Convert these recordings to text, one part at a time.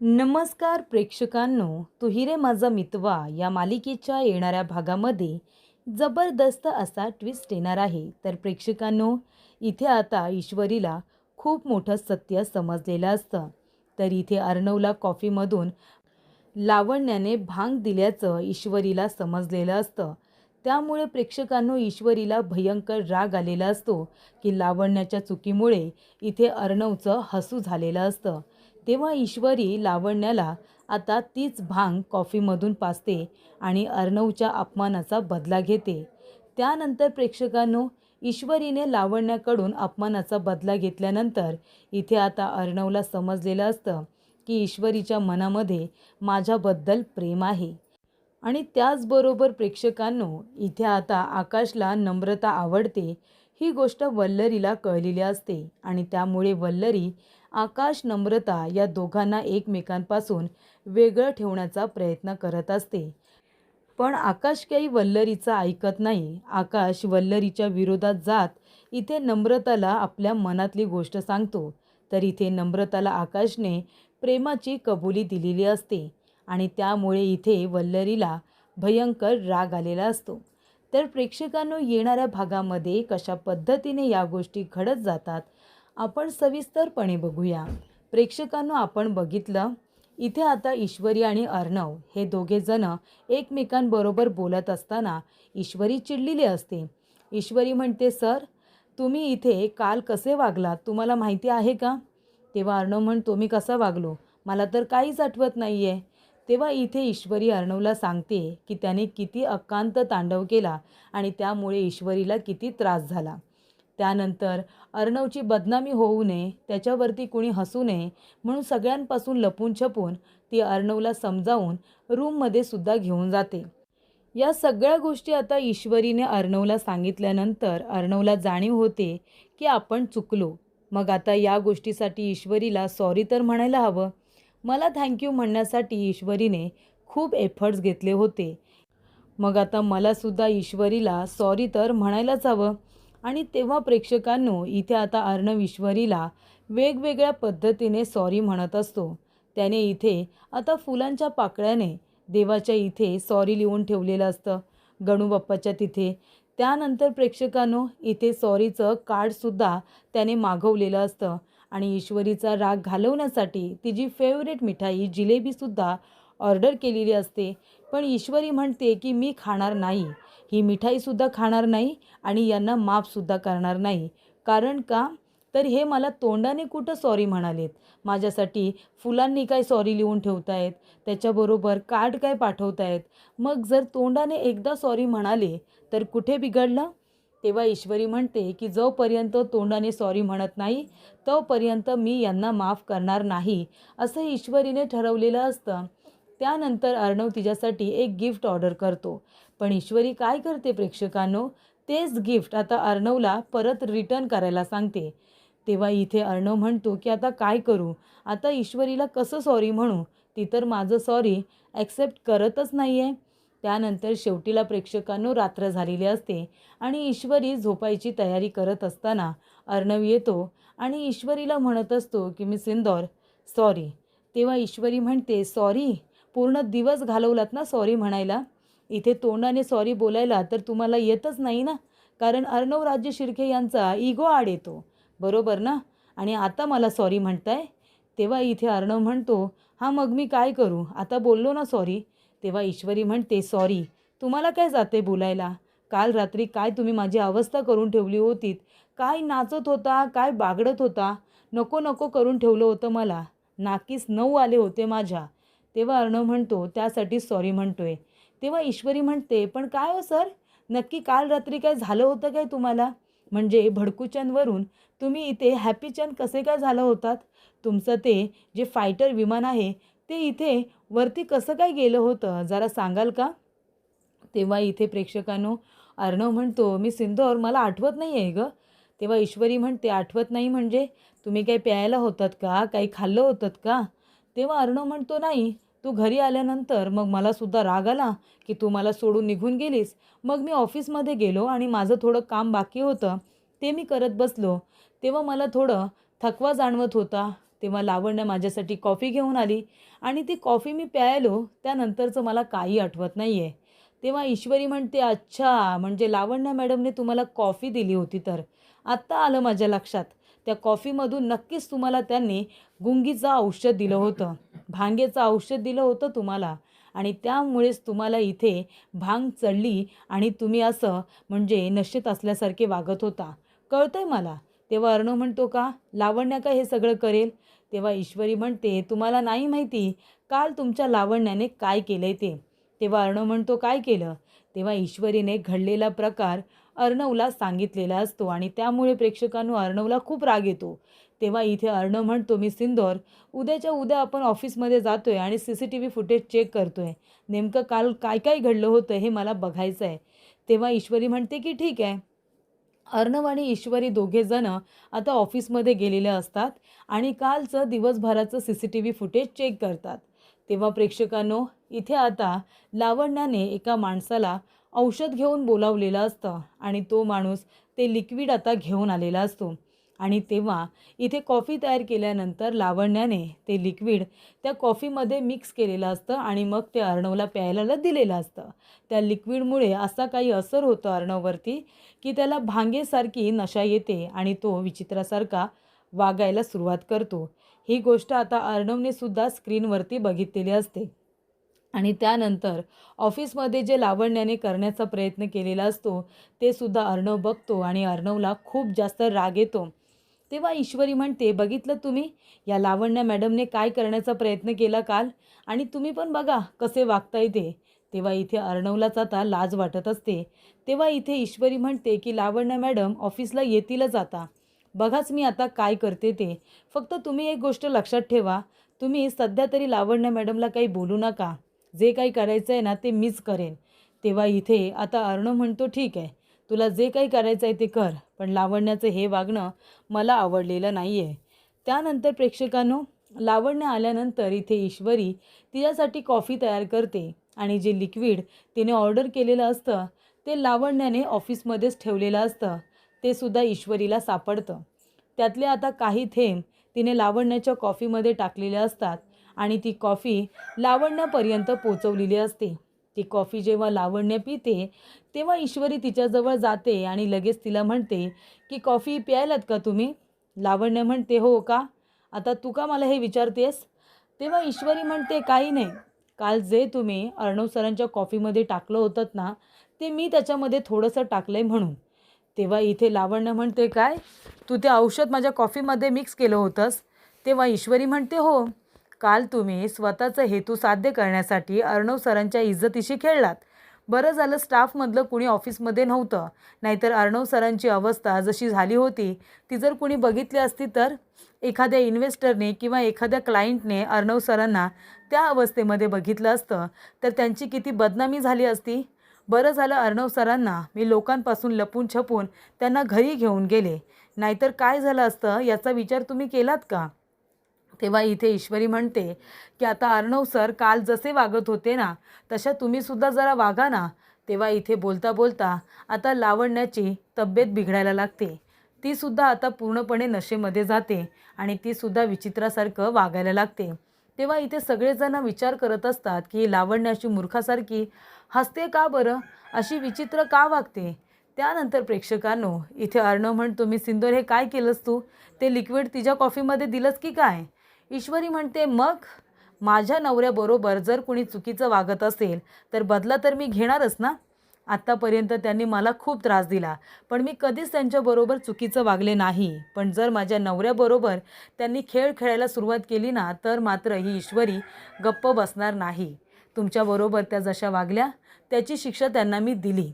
नमस्कार प्रेक्षकांनो तू हिरे माझा मितवा या मालिकेच्या येणाऱ्या भागामध्ये जबरदस्त असा ट्विस्ट येणार आहे. तर प्रेक्षकांनो इथे आता ईश्वरीला खूप मोठं सत्य समजलेलं असतं. तर इथे अर्णवला कॉफीमधून लावण्याने भांग दिल्याचं ईश्वरीला समजलेलं असतं. त्यामुळे प्रेक्षकांनो ईश्वरीला भयंकर राग आलेला असतो की लावण्याच्या चुकीमुळे इथे अर्णवचं हसू झालेलं असतं. तेव्हा ईश्वरी लावण्याला आता तीच भांग कॉफीमधून पाजते आणि अर्णवच्या अपमानाचा बदला घेते. त्यानंतर प्रेक्षकांनो ईश्वरीने लावण्याकडून अपमानाचा बदला घेतल्यानंतर इथे आता अर्णवला समजलेलं असतं की ईश्वरीच्या मनामध्ये माझ्याबद्दल प्रेम आहे. आणि त्याचबरोबर प्रेक्षकांनो इथे आता आकाशला नम्रता आवडते. ही गोष्ट वल्लरीला कळलेली असते आणि त्यामुळे वल्लरी आकाश नम्रता या दोघांना एकमेकांपासून वेगळं ठेवण्याचा प्रयत्न करत असते. पण आकाश काही वल्लरीचं ऐकत नाही. आकाश वल्लरीच्या विरोधात जात इथे नम्रताला आपल्या मनातली गोष्ट सांगतो. तर इथे नम्रताला आकाशने प्रेमाची कबुली दिलेली असते आणि त्यामुळे इथे वल्लरीला भयंकर राग आलेला असतो. तर प्रेक्षकांनो येणाऱ्या भागामध्ये कशा पद्धतीने या गोष्टी घडत जातात आपण सविस्तरपणे बघूया. प्रेक्षकांनो आपण बघितलं इथे आता ईश्वरी आणि अर्णव हे दोघेजणं एकमेकांबरोबर बोलत असताना ईश्वरी चिडलेली असते. ईश्वरी म्हणते सर तुम्ही इथे काल कसे वागलात? तुम्हाला माहिती आहे का? तेव्हा अर्णव म्हणतो मी कसा वागलो? मला तर काहीच आठवत नाही आहे तेव्हा इथे ईश्वरी अर्णवला सांगते की त्याने किती अकांत तांडव केला आणि त्यामुळे ईश्वरीला किती त्रास झाला. त्यानंतर अर्णवची बदनामी होऊ नये त्याच्यावरती कुणी हसू नये म्हणून सगळ्यांपासून लपून छपून ती अर्णवला समजावून रूममध्ये सुद्धा घेऊन जाते. या सगळ्या गोष्टी आता ईश्वरीने अर्णवला सांगितल्यानंतर अर्णवला जाणीव होते की आपण चुकलो. मग आता या गोष्टीसाठी ईश्वरीला सॉरी तर म्हणायला हवं. मला थँक्यू म्हणण्यासाठी ईश्वरीने खूप एफर्ट्स घेतले होते. मग आता मलासुद्धा ईश्वरीला सॉरी तर म्हणायलाच हवं. आणि तेव्हा प्रेक्षकांनो इथे आता अर्णव ईश्वरीला वेगवेगळ्या पद्धतीने सॉरी म्हणत असतो. त्याने इथे आता फुलांच्या पाकळ्याने देवाच्या इथे सॉरी लिहून ठेवलेलं असतं. गणूबाप्पाच्या तिथे. त्यानंतर प्रेक्षकांनो इथे सॉरीचं कार्डसुद्धा त्याने मागवलेलं असतं. आणि ईश्वरीचा राग घालवण्यासाठी तिची फेवरेट मिठाई जिलेबीसुद्धा ऑर्डर केलेली असते. पण ईश्वरी म्हणते की मी खाणार नाही. ही मिठाईसुद्धा खाणार नाही आणि यांना माफसुद्धा करणार नाही. कारण का? तर हे मला तोंडाने कुठं सॉरी म्हणालेत? माझ्यासाठी फुलांनी काय सॉरी लिहून ठेवतायत? त्याच्याबरोबर कार्ड काय पाठवतायत? मग जर तोंडाने एकदा सॉरी म्हणाले तर कुठे बिघडलं? तेव्हा ईश्वरी म्हणते की जोपर्यंत तोंडाने सॉरी म्हणत नाही तोपर्यंत मी यांना माफ करणार नाही असं ईश्वरीने ठरवलेलं असतं. त्यानंतर अर्णव तिच्यासाठी एक गिफ्ट ऑर्डर करतो. पण ईश्वरी काय करते प्रेक्षकांनो? तेच गिफ्ट आता अर्णवला परत रिटर्न करायला सांगते. तेव्हा इथे अर्णव म्हणतो की आता काय करू? आता ईश्वरीला कसं सॉरी म्हणू? ती तर माझं सॉरी ॲक्सेप्ट करतच नाही आहे त्यानंतर शेवटीला प्रेक्षकांनो रात्र झालेली असते आणि ईश्वरी झोपायची तयारी करत असताना अर्णव येतो आणि ईश्वरीला म्हणत असतो की मी सिंदौर सॉरी तेव्हा ईश्वरी म्हणते सॉरी पूर्ण दिवस घालवलात ना सॉरी म्हणायला? इथे तोंडाने सॉरी बोलायला तर तुम्हाला येतच नाही ना? कारण अर्णव राज्य शिर्के यांचा इगो आड येतो. बरोबर ना? आणि आता मला सॉरी म्हणताय? तेव्हा इथे अर्णव म्हणतो हां मग मी काय करू? आता बोललो ना सॉरी तेव्हा ईश्वरी म्हणते सॉरी तुम्हाला काय जाते बोलायला? काल रात्री काय तुम्ही माझी अवस्था करून ठेवली होतीत? काय नाचत होता? काय बागडत होता? नको नको करून ठेवलं होतं मला. नाकीस नऊ आले होते माझ्या. तेव्हा अर्णव म्हणतो त्यासाठी सॉरी म्हणतोय. तेव्हा ईश्वरी म्हणते पण काय हो सर? नक्की काल रात्री काय झालं होतं काय तुम्हाला? म्हणजे भडकूचंदवरून तुम्ही इथे हॅपीचंद कसे काय झालं होतात? तुमचं ते जे फायटर विमान आहे ते इथे वरती कसं काय गेलं होतं? जरा सांगाल का? तेव्हा इथे प्रेक्षकांनो अर्णव म्हणतो मी सिंधोर मला आठवत नाही आहे गं. तेव्हा ईश्वरी म्हणते आठवत नाही म्हणजे? तुम्ही काही प्यायला होतात का? काही खाल्लं होतात का? तेव्हा अर्णव म्हणतो नाही तू घरी आल्यानंतर मग मलासुद्धा राग आला की तू मला सोडून निघून गेलीस. मग मी ऑफिसमध्ये गेलो आणि माझं थोडं काम बाकी होतं. ते मी करत बसलो. तेव्हा मला थोडं थकवा जाणवत होता. तेव्हा लावण्य माझ्यासाठी कॉफी घेऊन आली आणि ती कॉफी मी प्यायलो. त्यानंतरचं मला काही आठवत नाही आहे तेव्हा ईश्वरी म्हणते अच्छा म्हणजे लावण्य मॅडमने तुम्हाला कॉफी दिली होती तर. आत्ता आलं माझ्या लक्षात. त्या कॉफीमधून नक्कीच तुम्हाला त्यांनी गुंगीचं औषध दिलं होतं. भांगेचं औषध दिलं होतं तुम्हाला. आणि त्यामुळेच तुम्हाला इथे भांग चढली आणि तुम्ही असं म्हणजे नशेत असल्यासारखे वागत होता. कळतंय मला? तेव्हा अर्णव म्हणतो का लावण्या का हे सगळं करेल? तेव्हा ईश्वरी म्हणते तुम्हाला नाही माहिती काल तुमच्या लावण्याने काय केलं आहे ते? तेव्हा अर्णव म्हणतो काय केलं? तेव्हा ईश्वरीने घडलेला प्रकार अर्णवला सांगितलेला असतो आणि त्यामुळे प्रेक्षकांनो अर्णवला खूप राग येतो. तेव्हा इथे अर्णव म्हणतो मी सिंदोर उद्याच्या उद्या आपण ऑफिसमध्ये जातो आहे आणि C C T V footage check करतो आहे नेमकं काल काय काय घडलं होतं हे मला बघायचं आहे तेव्हा ईश्वरी म्हणते की ठीक आहे. अर्णव आणि ईश्वरी दोघेजणं आता ऑफिसमध्ये गेलेले असतात आणि कालचं दिवसभराचं C C T V footage check करतात. तेव्हा प्रेक्षकांनो इथे आता लावण्याने एका माणसाला औषध घेऊन बोलावलेलं असतं आणि तो माणूस ते लिक्विड आता घेऊन आलेला असतो. आणि तेव्हा इथे कॉफी तयार केल्यानंतर लावण्याने ते लिक्विड त्या कॉफीमध्ये मिक्स केलेलं असतं आणि मग ते अर्णवला प्यायला दिलेलं असतं. त्या लिक्विडमुळे असा काही असर होतो अर्णववरती की त्याला भांगेसारखी नशा येते आणि तो विचित्रासारखा वागायला सुरुवात करतो. ही गोष्ट आता अर्णवने सुद्धा स्क्रीनवरती बघितलेली असते. आणि त्यानंतर ऑफिसमध्ये जे लावण्याने करण्याचा प्रयत्न केलेला असतो ते सुद्धा अर्णव बघतो आणि अर्णवला खूप जास्त राग येतो. तेव्हा ईश्वरी म्हणते बघितलं तुम्ही? या लावण्या मॅडमने काय करण्याचा प्रयत्न केला काल? आणि तुम्ही पण बघा कसे वागता येते तेव्हा इथे अर्णवलाच आता लाज वाटत असते. तेव्हा इथे ईश्वरी म्हणते की लावण्य मॅडम ऑफिसला येतीलच आता. बघाच मी आता काय करते ते. फक्त तुम्ही एक गोष्ट लक्षात ठेवा. तुम्ही सध्या तरी लावण्य मॅडमला काही बोलू नका. जे काही करायचं आहे ना ते मीच करेन. तेव्हा इथे आता अर्णव म्हणतो ठीक आहे तुला जे काही करायचं आहे ते कर पण लावण्याचं हे वागणं मला आवडलेलं नाही आहे त्यानंतर प्रेक्षकांनो लावण्य आल्यानंतर इथे ईश्वरी तिच्यासाठी कॉफी तयार करते आणि जे लिक्विड तिने ऑर्डर केलेलं असतं ते लावण्याने ऑफिसमध्येच ठेवलेलं असतं. ते सुद्धा ईश्वरीला सापडतं. त्यातले आता काही थेंब तिने लावण्याच्या कॉफीमध्ये टाकलेले असतात. आणि ती कॉफी लावण्यापर्यंत पोचवलेली असते. ती कॉफी जेव्हा लावण्य पिते तेव्हा ईश्वरी तिच्याजवळ जाते आणि लगेच तिला म्हणते की कॉफी प्यायलात का तुम्ही? लावण्य म्हणते हो का? आता तू का मला हे विचारतेस? तेव्हा ईश्वरी म्हणते काही नाही. काल जे तुम्ही अर्णव सरांच्या कॉफीमध्ये टाकलं होतं ना ते मी त्याच्यामध्ये थोडंसं टाकलं आहे म्हणून. तेव्हा इथे लावण्य म्हणते काय? तू ते औषध माझ्या कॉफीमध्ये मिक्स केलं होतंस? तेव्हा ईश्वरी म्हणते हो. काल तुम्ही स्वतःचा हेतू साध्य करण्यासाठी अर्णव सरांच्या इज्जतीशी खेळलात. बरं झालं स्टाफमधलं कुणी ऑफिसमध्ये नव्हतं. नाहीतर अर्णव सरांची अवस्था जशी झाली होती ती जर कुणी बघितली असती तर? एखाद्या इन्व्हेस्टरने किंवा एखाद्या क्लायंटने अर्णव सरांना त्या अवस्थेमध्ये बघितलं असतं तर त्यांची किती बदनामी झाली असती? बरं झालं अर्णव सरांना मी लोकांपासून लपून छपून त्यांना घरी घेऊन गेले. नाहीतर काय झालं असतं याचा विचार तुम्ही केलात का? तेव्हा इथे ईश्वरी म्हणते की आता अर्णव सर काल जसे वागत होते ना तशा तुम्हीसुद्धा जरा वागा ना. तेव्हा इथे बोलता बोलता आता लावण्याची तब्येत बिघडायला लागते. तीसुद्धा आता पूर्णपणे नशेमध्ये जाते आणि तीसुद्धा विचित्रासारखं वागायला लागते. तेव्हा इथे सगळेजण विचार करत असतात की लावण्याची मूर्खासारखी हसते का बरं? अशी विचित्र का वागते? त्यानंतर प्रेक्षकांनो इथे अर्णव म्हणतो मी सिंदोर हे काय केलंस तू? ते लिक्विड तिच्या कॉफीमध्ये दिलंस की काय? ईश्वरी म्हणते मग माझ्या नवऱ्याबरोबर जर कुणी चुकीचं वागत असेल तर बदला तर मी घेणारच ना? आत्तापर्यंत त्यांनी मला खूप त्रास दिला पण मी कधीच त्यांच्याबरोबर चुकीचं वागले नाही. पण जर माझ्या नवऱ्याबरोबर त्यांनी खेळ खेळायला सुरुवात केली ना तर मात्र ही ईश्वरी गप्प बसणार नाही. तुमच्याबरोबर त्या जशा वागल्या त्याची शिक्षा त्यांना मी दिली.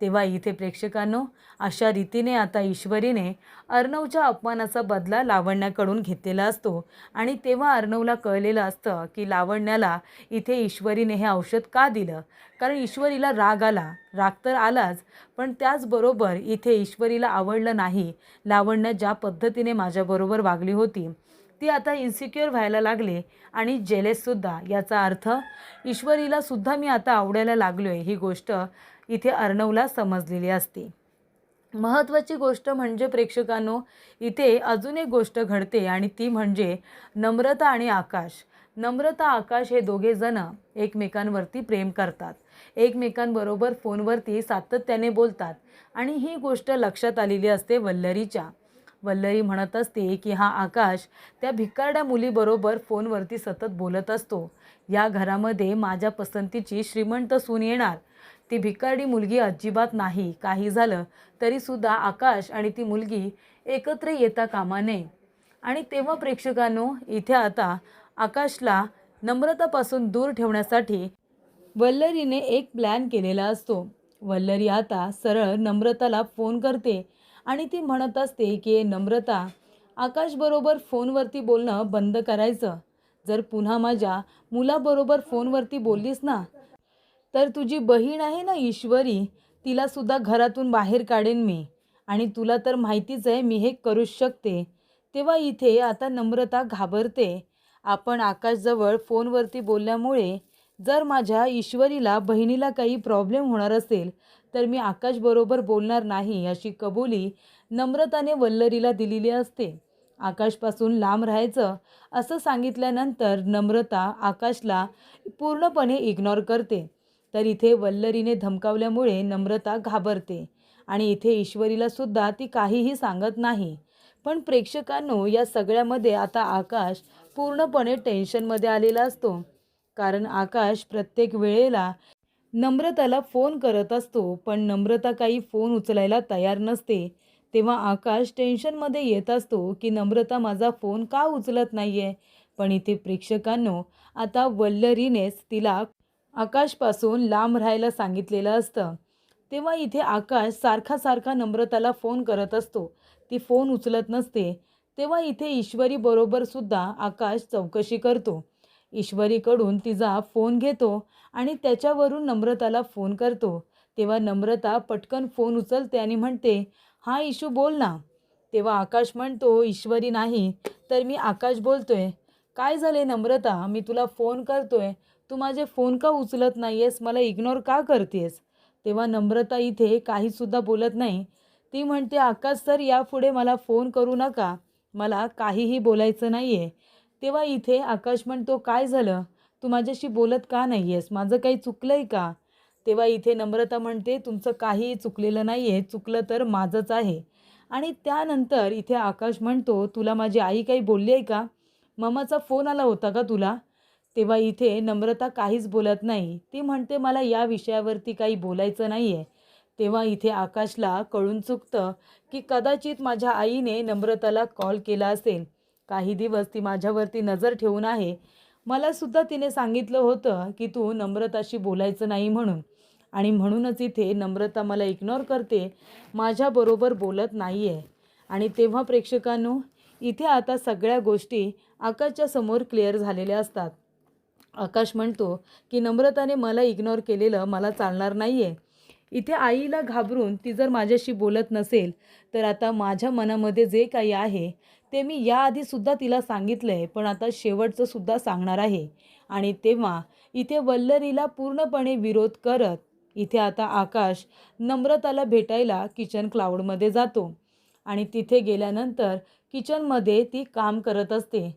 तेव्हा इथे प्रेक्षकांनो अशा रीतीने आता ईश्वरीने अर्णवच्या अपमानाचा बदला लावण्याकडून घेतलेला असतो. आणि तेव्हा अर्णवला कळलेलं असतं की लावण्याला इथे ईश्वरीने हे औषध का दिलं? कारण ईश्वरीला राग आला. राग तर आलाच पण त्याचबरोबर इथे ईश्वरीला आवडलं नाही. लावण्य ज्या पद्धतीने माझ्याबरोबर वागली होती ती आता इन्सिक्युअर व्हायला लागले आणि जेलेससुद्धा याचा अर्थ ईश्वरीला सुद्धा मी आता आवडायला लागलो आहे ही गोष्ट इथे अर्णवला समजलेली असते. महत्त्वाची गोष्ट म्हणजे प्रेक्षकांनो इथे अजून एक गोष्ट घडते आणि ती म्हणजे नम्रता आणि आकाश. नम्रता आकाश हे दोघे जण एकमेकांवरती प्रेम करतात. एकमेकांबरोबर फोनवरती सातत्याने बोलतात. आणि ही गोष्ट लक्षात आलेली असते वल्लरीच्या. वल्लरी म्हणत असते की हा आकाश त्या भिकारड्या मुलीबरोबर फोनवरती सतत बोलत असतो. या घरामध्ये माझ्या पसंतीची श्रीमंत सून येणार. ती भिकारडी मुलगी अजिबात नाही. काही झालं तरीसुद्धा आकाश आणि ती मुलगी एकत्र येता कामा नये. आणि तेव्हा प्रेक्षकांनो इथे आता आकाशला नम्रतापासून दूर ठेवण्यासाठी वल्लरीने एक प्लॅन केलेला असतो. वल्लरी आता सरळ नम्रताला फोन करते आणि ती म्हणत असते की नम्रता आकाशबरोबर फोनवरती बोलणं बंद करायचं. जर पुन्हा माझ्या मुलाबरोबर फोनवरती बोललीस ना तर तुझी बहीण आहे ना ईश्वरी तिलासुद्धा घरातून बाहेर काढेन मी. आणि तुला तर माहितीच आहे मी हे करूच शकते. तेव्हा इथे आता नम्रता घाबरते. आपण आकाशजवळ फोनवरती बोलल्यामुळे जर माझ्या ईश्वरीला बहिणीला काही प्रॉब्लेम होणार असेल तर मी आकाशबरोबर बोलणार नाही अशी कबुली नम्रताने वल्लरीला दिलेली असते. आकाशपासून लांब राहायचं असं सांगितल्यानंतर नम्रता आकाशला पूर्णपणे इग्नोर करते. तर इथे वल्लरीने धमकावल्यामुळे नम्रता घाबरते. आणि इथे ईश्वरीला सुद्धा ती काहीही सांगत नाही. पण प्रेक्षकांनो या सगळ्यामध्ये आता आकाश पूर्णपणे टेन्शनमध्ये आलेला असतो. कारण आकाश प्रत्येक वेळेला नम्रताला फोन करत असतो पण नम्रता काही फोन उचलायला तयार नसते. तेव्हा आकाश टेन्शनमध्ये येत असतो की नम्रता माझा फोन का उचलत नाही आहे पण इथे प्रेक्षकांनो आता वल्लरीनेच तिला आकाशपासून लांब राहायला सांगितलेलं असतं. तेव्हा इथे आकाश सारखा सारखा नम्रताला फोन करत असतो. ती फोन उचलत नसते. तेव्हा इथे ईश्वरीबरोबर सुद्धा आकाश चौकशी करतो. ईश्वरीकडून तिचा फोन घेतो आणि त्याच्यावरून नम्रताला फोन करतो. तेव्हा नम्रता पटकन फोन उचलते आणि म्हणते हा इशू बोल ना. तेव्हा आकाश म्हणतो ईश्वरी नाही तर मी आकाश बोलतोय. काय झाले नम्रता? मी तुला फोन करतोय. तू माझे फोन का उचलत नाही आहेस मला इग्नोर का करतेस? तेव्हा नम्रता इथे काहीसुद्धा बोलत नाही. ती म्हणते आकाश सर यापुढे मला फोन करू नका. मला काहीही बोलायचं नाही आहे तेव्हा इथे आकाश म्हणतो काय झालं? तू माझ्याशी बोलत का नाही आहेस माझं काही चुकलं आहे का? तेव्हा इथे नम्रता म्हणते तुमचं काहीही चुकलेलं नाही आहे चुकलं तर माझंच आहे. आणि त्यानंतर इथे आकाश म्हणतो तुला माझी आई काही बोलली आहे का? ममाचा फोन आला होता का तुला? तेव्हा इथे नम्रता काहीच बोलत नाही. ती म्हणते मला या विषयावरती काही बोलायचं नाही आहे तेव्हा इथे आकाशला कळून चुकतं की कदाचित माझ्या आईने नम्रताला कॉल केला असेल. काही दिवस ती माझ्यावरती नजर ठेवून आहे. मलासुद्धा तिने सांगितलं होतं की तू नम्रताशी बोलायचं नाही म्हणून. आणि म्हणूनच इथे नम्रता मला इग्नोर करते माझ्याबरोबर बोलत नाही आहे आणि तेव्हा प्रेक्षकांनो इथे आता सगळ्या गोष्टी आकाशच्या समोर क्लिअर झालेल्या असतात. आकाश म्हणतो की नम्रताने मला इग्नोर केलेलं मला चालणार नाही आहे इथे आईला घाबरून ती जर माझ्याशी बोलत नसेल तर आता माझ्या मनामध्ये जे काही आहे ते मी याआधीसुद्धा तिला सांगितलं आहे पण आता शेवटचंसुद्धा सांगणार आहे. आणि तेव्हा इथे वल्लरीला पूर्णपणे विरोध करत इथे आता आकाश नम्रताला भेटायला किचन क्लाउडमध्ये जातो. आणि तिथे गेल्यानंतर किचनमध्ये ती काम करत असते.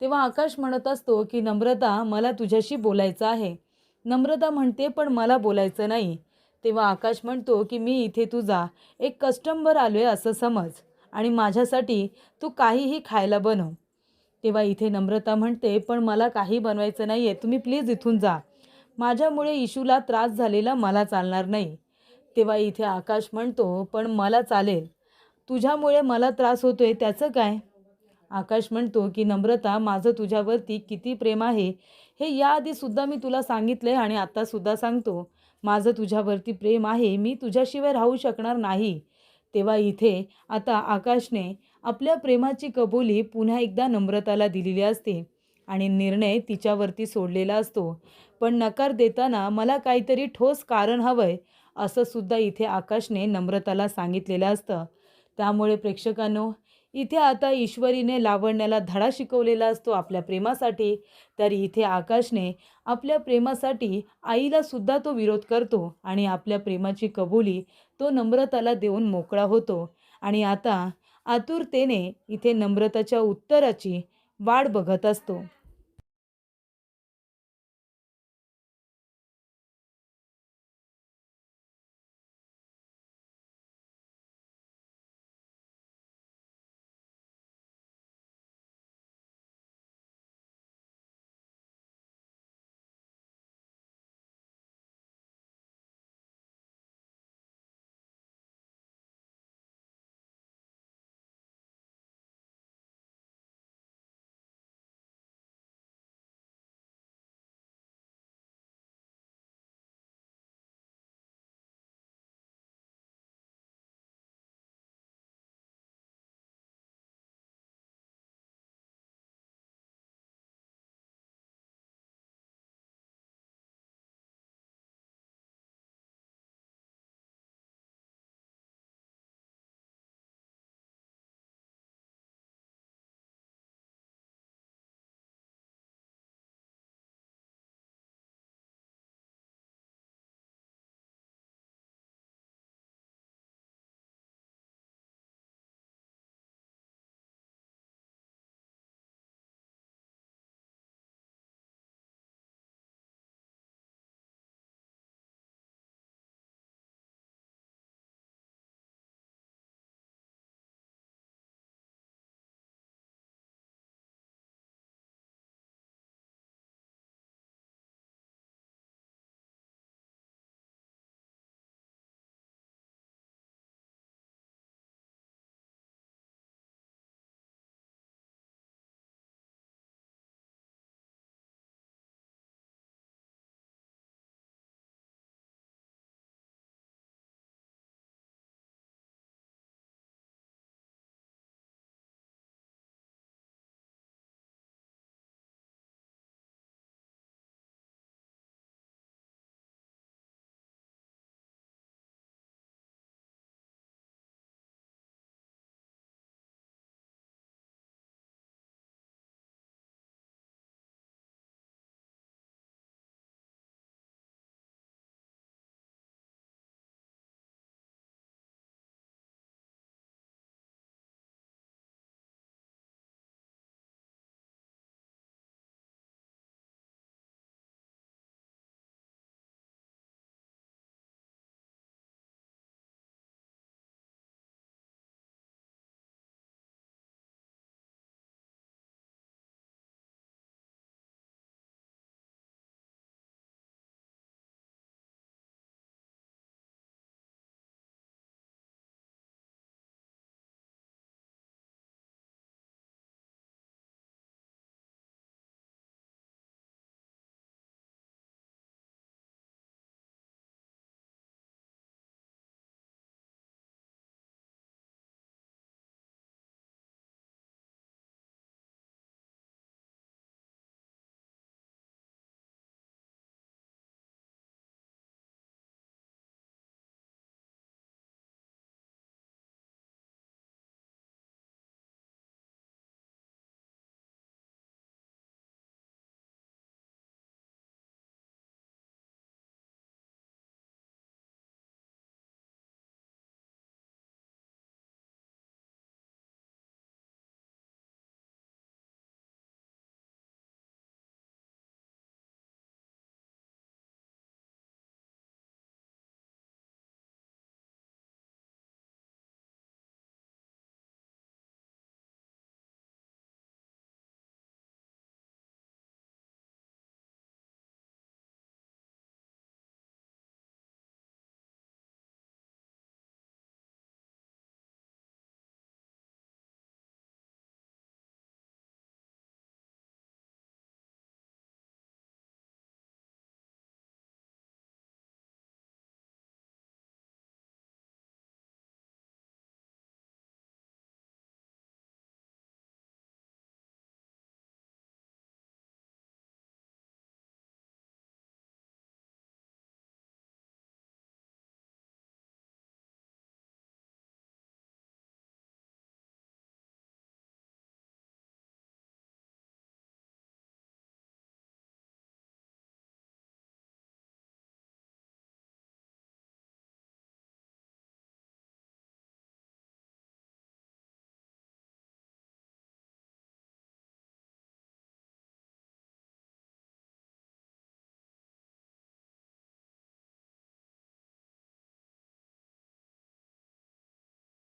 तेव्हा आकाश म्हणत असतो की नम्रता मला तुझ्याशी बोलायचं आहे. नम्रता म्हणते पण मला बोलायचं नाही. तेव्हा आकाश म्हणतो की मी इथे तुझा एक कस्टमर आलो आहे असं समज आणि माझ्यासाठी तू काहीही खायला बनव. तेव्हा इथे नम्रता म्हणते पण मला काही बनवायचं नाही आहे तुम्ही प्लीज इथून जा. माझ्यामुळे इशूला त्रास झालेला मला चालणार नाही. तेव्हा इथे आकाश म्हणतो पण मला चालेल. तुझ्यामुळे मला त्रास होतोय त्याचं काय? आकाश म्हणतो की नम्रता माझं तुझ्यावरती किती प्रेम आहे हे याआधीसुद्धा मी तुला सांगितलं आहे आणि आत्तासुद्धा सांगतो. माझं तुझ्यावरती प्रेम आहे मी तुझ्याशिवाय राहू शकणार नाही. तेव्हा इथे आता आकाशने आपल्या प्रेमाची कबुली पुन्हा एकदा नम्रताला दिलेली असते आणि निर्णय तिच्यावरती सोडलेला असतो. पण नकार देताना मला काहीतरी ठोस कारण हवं आहे इथे आकाशने नम्रताला सांगितलेलं असतं. त्यामुळे प्रेक्षकांनो इथे आता ईश्वरीने लावण्याला धडा शिकवलेला असतो आपल्या प्रेमासाठी. तर इथे आकाशने आपल्या प्रेमासाठी आईलासुद्धा तो विरोध करतो आणि आपल्या प्रेमाची कबुली तो नम्रताला देऊन मोकळा होतो. आणि आता आतुरतेने इथे नम्रताच्या उत्तराची वाट बघत असतो.